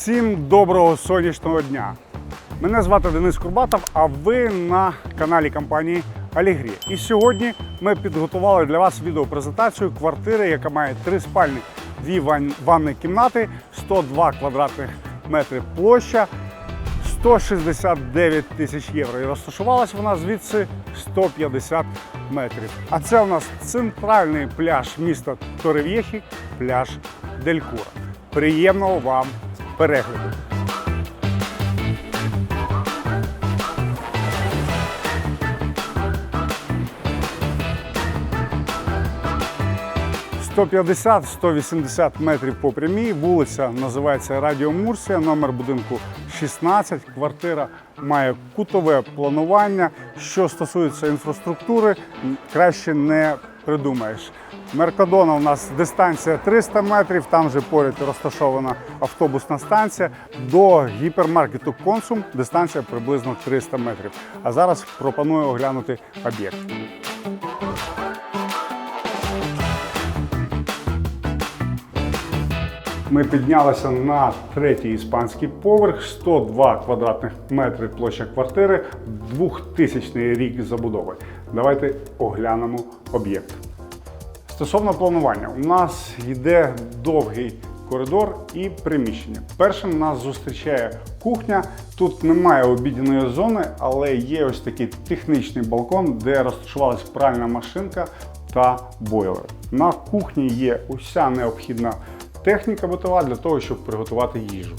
Всім доброго сонячного дня! Мене звати Денис Курбатов, а ви на каналі компанії Алігрі. І сьогодні ми підготували для вас відеопрезентацію квартири, яка має три спальні, дві ван- ванні кімнати, 102 квадратних метри площа, 169 тисяч євро. І розташувалась вона звідси 150 метрів. А це у нас центральний пляж міста Торев'єхі, пляж Делькура. Приємного вам перегляду! – 150-180 метрів по прямій. Вулиця називається Радіо Мурсія, номер будинку 16. Квартира має кутове планування. Що стосується інфраструктури, краще не придумаєш. Меркадона у нас дистанція 300 метрів, там же поряд розташована автобусна станція. До гіпермаркету Консум дистанція приблизно 300 метрів. А зараз пропоную оглянути об'єкт. Ми піднялися на третій іспанський поверх, 102 квадратних метри площа квартири, 2000 рік забудови. Давайте оглянемо об'єкт. Стосовно планування, у нас йде довгий коридор і приміщення. Першим нас зустрічає кухня. Тут немає обідяної зони, але є ось такий технічний балкон, де розташувалась пральна машинка та бойлер. На кухні є уся необхідна техніка битова для того, щоб приготувати їжу.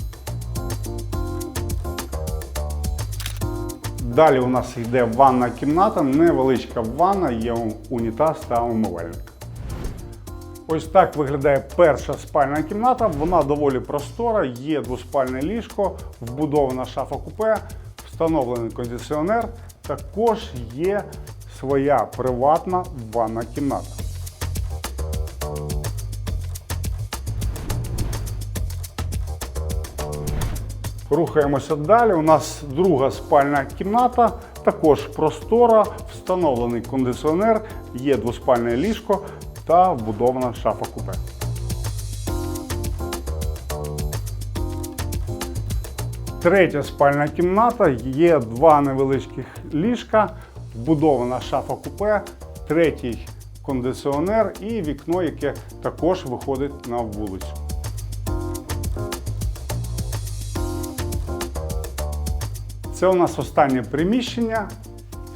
Далі у нас йде ванна кімната, невеличка ванна, є унітаз та умивальник. Ось так виглядає перша спальна кімната. Вона доволі простора, є двоспальне ліжко, вбудована шафа купе, встановлений кондиціонер. Також є своя приватна ванна кімната. Рухаємося далі. У нас друга спальна кімната, також простора, встановлений кондиціонер, є двоспальне ліжко та вбудована шафа купе. Третя спальна кімната, є два невеличких ліжка, вбудована шафа купе, третій кондиціонер і вікно, яке також виходить на вулицю. Це у нас останнє приміщення.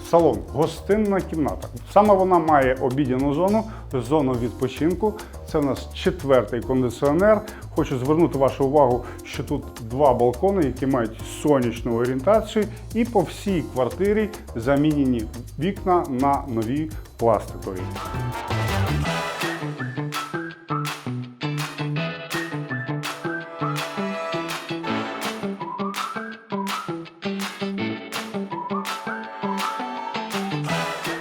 Салон, гостинна кімната. Саме вона має обідяну зону, зону відпочинку. Це у нас четвертий кондиціонер. Хочу звернути вашу увагу, що тут два балкони, які мають сонячну орієнтацію, і по всій квартирі замінені вікна на нові пластикові.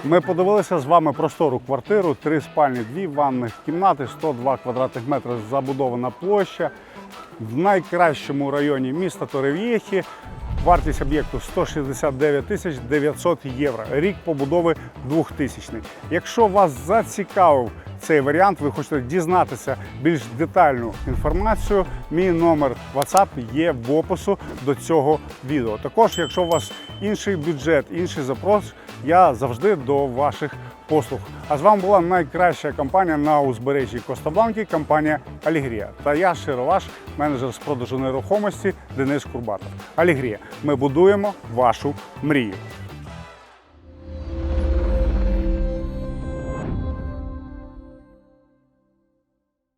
Ми подивилися з вами простору квартиру, три спальні, дві ванних кімнати, 102 квадратних метри забудована площа. В найкращому районі міста Торев'єхі. Вартість об'єкту 169 тисяч 900 євро. Рік побудови 2000. Якщо вас зацікавив цей варіант, ви хочете дізнатися більш детальну інформацію, мій номер WhatsApp є в опису до цього відео. Також, якщо у вас інший бюджет, інший запрос, я завжди до ваших послуг. А з вами була найкраща компанія на узбережжі Коста-Бланки, компанія Алігрія. Та я Широ ваш менеджер з продажу нерухомості Денис Курбатов. Алігрія. Ми будуємо вашу мрію.